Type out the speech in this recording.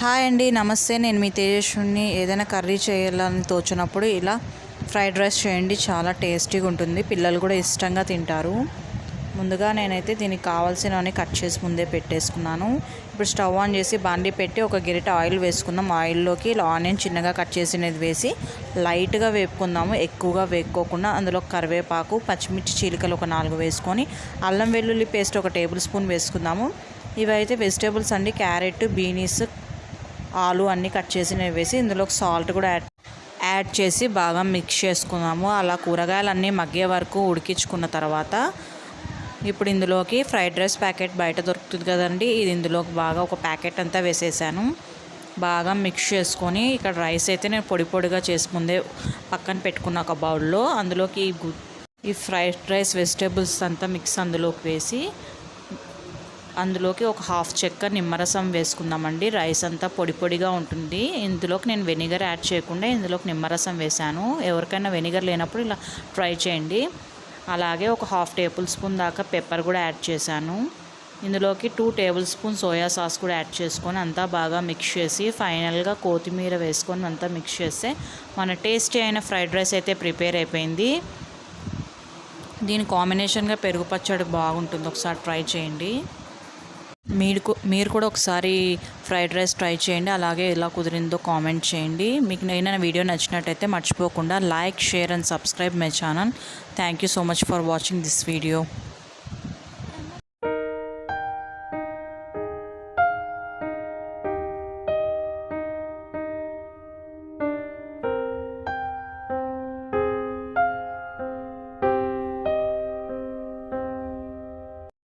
Hi అండి నమస్తే. నేను మీ తేజస్విని. ఏదైనా కర్రీ చేయాలని తోచినప్పుడు ఇలా ఫ్రైడ్ రైస్ చేయండి. చాలా టేస్టీగా ఉంటుంది. పిల్లలు కూడా ఇష్టంగా తింటారు. ముందుగా నేనైతే దీనికి కావాల్సినవన్నీ కట్ చేసి ముందే పెట్టేసుకున్నాను. ఇప్పుడు స్టవ్ ఆన్ చేసి బాండీ పెట్టి ఒక గిరిట ఆయిల్ వేసుకుందాం. ఆయిల్లోకి ఇలా ఆనియన్ చిన్నగా కట్ చేసినది వేసి లైట్గా వేపుకుందాము. ఎక్కువగా వేపుకోకుండా అందులో కరివేపాకు పచ్చిమిర్చి చీలికలు ఒక నాలుగు వేసుకొని అల్లం వెల్లుల్లి పేస్ట్ ఒక టేబుల్ స్పూన్ వేసుకుందాము. ఇవైతే వెజిటేబుల్స్ అండి. క్యారెట్ బీనీస్ ఆలు అన్నీ కట్ చేసినవి వేసి ఇందులో సాల్ట్ కూడా యాడ్ యాడ్ చేసి బాగా మిక్స్ చేసుకున్నాము. అలా కూరగాయలన్నీ మగ్గే వరకు ఉడికించుకున్న తర్వాత ఇప్పుడు ఇందులోకి ఫ్రైడ్ రైస్ ప్యాకెట్ బయట దొరుకుతుంది కదండి. ఇది ఇందులోకి బాగా ఒక ప్యాకెట్ అంతా వేసేసాను. బాగా మిక్స్ చేసుకొని ఇక్కడ రైస్ అయితే నేను పొడి పొడిగా చేసుకుందే పక్కన పెట్టుకున్న ఒక బౌల్లో అందులోకి ఈ ఈ ఫ్రైడ్ రైస్ వెజిటేబుల్స్ అంతా మిక్స్ అందులోకి వేసి అందులోకి ఒక హాఫ్ చెక్క నిమ్మరసం వేసుకుందామండి. రైస్ అంతా పొడి పొడిగా ఉంటుంది. ఇందులోకి నేను వెనిగర్ యాడ్ చేయకుండా ఇందులోకి నిమ్మరసం వేశాను. ఎవరికైనా వెనిగర్ లేనప్పుడు ఇలా ట్రై చేయండి. అలాగే ఒక హాఫ్ టేబుల్ స్పూన్ దాకా పెప్పర్ కూడా యాడ్ చేశాను. ఇందులోకి two tablespoon soya sauce కూడా యాడ్ చేసుకొని అంతా బాగా మిక్స్ చేసి ఫైనల్గా కొత్తిమీర వేసుకొని అంతా మిక్స్ చేస్తే మన టేస్టీ అయిన ఫ్రైడ్ రైస్ అయితే ప్రిపేర్ అయిపోయింది. దీని కాంబినేషన్గా పెరుగు పచ్చడి బాగుంటుంది. ఒకసారి ట్రై చేయండి. మీరు మీరు కూడా ఒకసారి ఫ్రైడ్ రైస్ ట్రై చేయండి. అలాగే ఎలా కుదిరిందో కామెంట్ చేయండి. మీకు నేను వీడియో నచ్చినట్టయితే మర్చిపోకుండా like share and subscribe my channel. Thank you so much for watching this video.